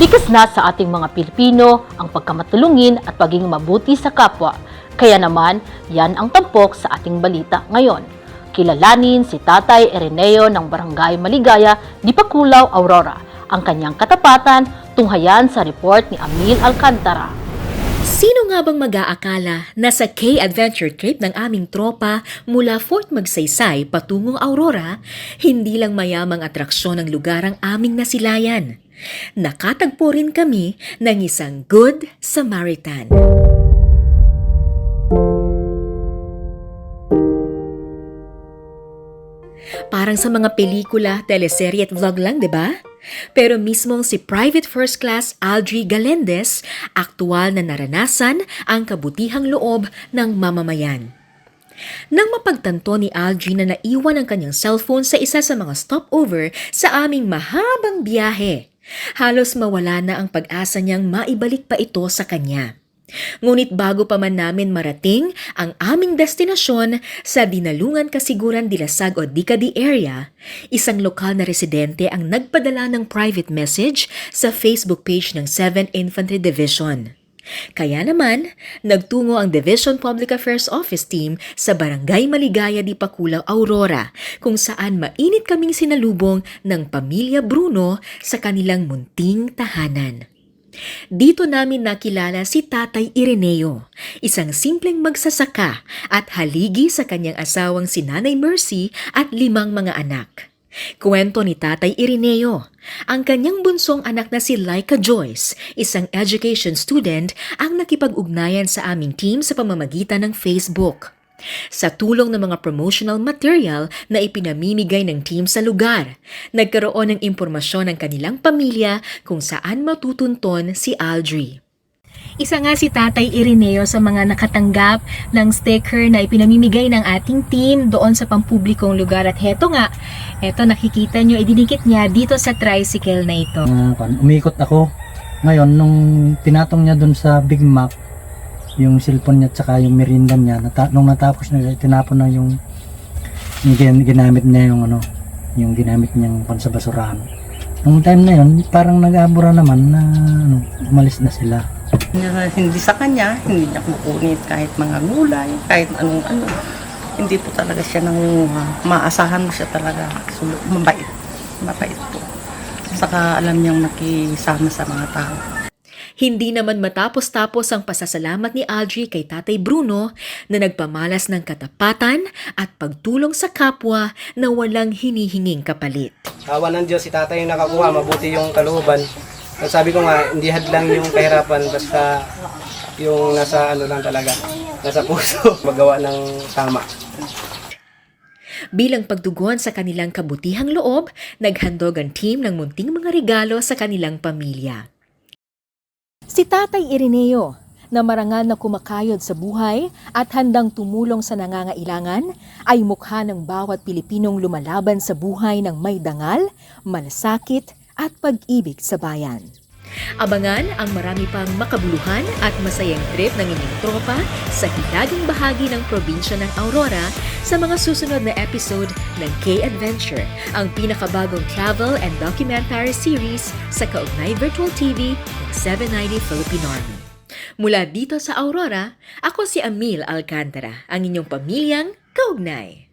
Likas na sa ating mga Pilipino ang pagkamatulungin at pagiging mabuti sa kapwa. Kaya naman, yan ang tampok sa ating balita ngayon. Kilalanin si Tatay Ereneo ng Barangay Maligaya, Dipakulaw, Aurora. Ang kanyang katapatan tunghayan sa report ni Amil Alcantara. Sino nga bang mag-aakala na sa K-Adventure trip ng aming tropa mula Fort Magsaysay patungong Aurora, hindi lang mayamang atraksyon ng lugar ang aming nasilayan. Nakatagpo rin kami ng isang Good Samaritan. Parang sa mga pelikula, teleserye at vlog lang, di ba? Pero mismong si Private First Class Aldri Galendez, aktual na naranasan ang kabutihang loob ng mamamayan. Nang mapagtanto ni Aldri na naiwan ang kanyang cellphone sa isa sa mga stopover sa aming mahabang biyahe, halos mawala na ang pag-asa niyang maibalik pa ito sa kanya. Ngunit bago pa man namin marating ang aming destinasyon sa Dinalungan Kasiguran Dilasag o Dicadi area, isang lokal na residente ang nagpadala ng private message sa Facebook page ng 7th Infantry Division. Kaya naman, nagtungo ang Division Public Affairs Office Team sa Barangay Maligaya di Paculaw, Aurora, kung saan mainit kaming sinalubong ng pamilya Bruno sa kanilang munting tahanan. Dito namin nakilala si Tatay Ireneo, isang simpleng magsasaka at haligi sa kanyang asawang si Nanay Mercy at limang mga anak. Kwento ni Tatay Ireneo, ang kanyang bunsong anak na si Laika Joyce, isang education student, ang nakipag-ugnayan sa aming team sa pamamagitan ng Facebook. Sa tulong ng mga promotional material na ipinamimigay ng team sa lugar, nagkaroon ng impormasyon ng kanilang pamilya kung saan matutunton si Aldri. Isa nga si Tatay Ireneo sa mga nakatanggap ng sticker na ipinamimigay ng ating team doon sa pampublikong lugar. At heto nga, eto nakikita nyo, idinikit niya dito sa tricycle na ito. Umikot ako. Ngayon, nung pinatong niya dun sa Big Mac, yung cellphone niya at saka yung merinda niya, nata- nung natapos na, tinapon na yung, yung gin- ginamit niya yung ano, yung ginamit niyang pan sa. Nung time na yun, parang nag-abura naman na ano, umalis na sila. Hindi sa kanya, hindi niya kukunit kahit mga gulay, kahit anong ano. Hindi po talaga siya nangunguha. Maasahan mo siya talaga. Sul- mabait. Mabait po. Saka alam niyang nakisama sa mga tao. Hindi naman matapos-tapos ang pasasalamat ni Aldri kay Tatay Bruno na nagpamalas ng katapatan at pagtulong sa kapwa na walang hinihinging kapalit. Awa ng Diyos, si tatay yung nakakuha, mabuti yung kalooban. Sabi ko nga, hindi hadlang yung kahirapan, basta yung nasa ano lang talaga, nasa puso, magawa ng tama. Bilang pagdugon sa kanilang kabutihang loob, naghandog ang team ng munting mga regalo sa kanilang pamilya. Si Tatay Ireneo, na marangal na kumakayod sa buhay at handang tumulong sa nangangailangan, ay mukha ng bawat Pilipinong lumalaban sa buhay ng may dangal, malasakit at pag-ibig sa bayan. Abangan ang marami pang makabuluhan at masayang trip ng inyong tropa sa hilagang bahagi ng probinsya ng Aurora sa mga susunod na episode ng K-Adventure, ang pinakabagong travel and documentary series sa Kaugnay Virtual TV ng 790 Philippine Army. Mula dito sa Aurora, ako si Amil Alcantara, ang inyong pamilyang Kaugnay.